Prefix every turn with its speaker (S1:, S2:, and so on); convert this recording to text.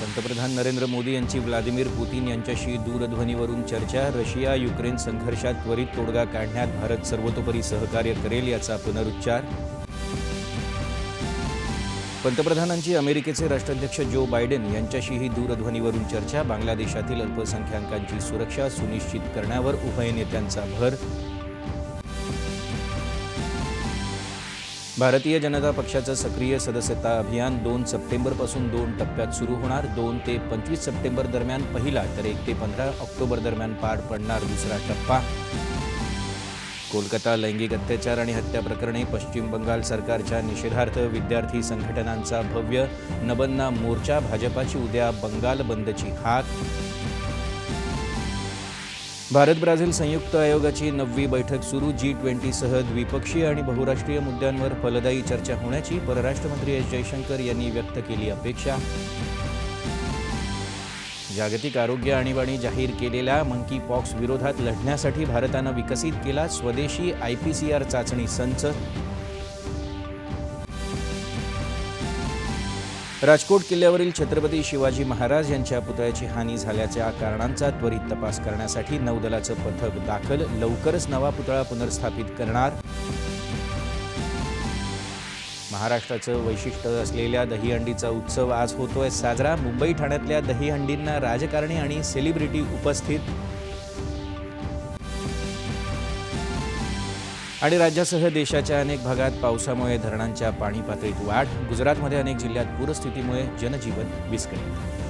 S1: पंतप्रधान नरेंद्र मोदी यांची Vladimir Putin यांच्याशी दूरध्वनीवरून चर्चा रशिया युक्रेन संघर्षात त्वरित तोडगा काढण्यात भारत सर्वतोपरी सहकार्य करेल याचा पुनरुच्चार. पंतप्रधानांची अमेरिकेचे राष्ट्राध्यक्ष जो बायडेन यांच्याशीही दूरध्वनीवरून चर्चा बांगलादेशातील अल्पसंख्याकांची सुरक्षा सुनिश्चित करण्यावर उभय नेत्यांचा भर भारतीय जनता पक्षाचं सक्रिय सदस्यता अभियान दोन सप्टेंबरपासून दोन टप्प्यात सुरू होणार. दोन ते पंचवीस सप्टेंबर दरम्यान पहिला तर एक ते पंधरा ऑक्टोबर दरम्यान पार पडणार दुसरा टप्पा. कोलकाता लैंगिक अत्याचार आणि हत्या प्रकरणी पश्चिम बंगाल सरकारच्या निषेधार्थ विद्यार्थी संघटनांचा भव्य नबन्ना मोर्चा भाजपाची उद्या बंगाल बंदची हाक भारत ब्राझील संयुक्त आयोगाची नववी बैठक सुरू. जी ट्वेंटीसह द्विपक्षीय आणि बहुराष्ट्रीय मुद्द्यांवर फलदायी चर्चा होण्याची परराष्ट्रमंत्री एस जयशंकर यांनी व्यक्त केली अपेक्षा. जागतिक आरोग्य आणीबाणी जाहीर केलेल्या मंकी पॉक्स विरोधात लढण्यासाठी भारतानं विकसित केला स्वदेशी आयपीसीआर चाचणी संच. राजकोट किल्ल्यावरील छत्रपती शिवाजी महाराज यांच्या पुतळ्याची हानी झाल्याच्या कारणांचा त्वरित तपास करण्यासाठी नौदलाचं पथक दाखल. लवकरच नवा पुतळा पुनर्स्थापित करणार. महाराष्ट्राचं वैशिष्ट्य असलेल्या दहीहंडीचा उत्सव आज होतोय साजरा. मुंबई ठाण्यातल्या दहीहंडींना राजकारणी आणि सेलिब्रिटी उपस्थित आणि राज्यासह देशाच्या अनेक भागात पावसामुळे धरणांच्या पाणी पातळीत वाढ गुजरातमध्ये अनेक जिल्ह्यात पूरस्थितीमुळे जनजीवन विस्कळीत.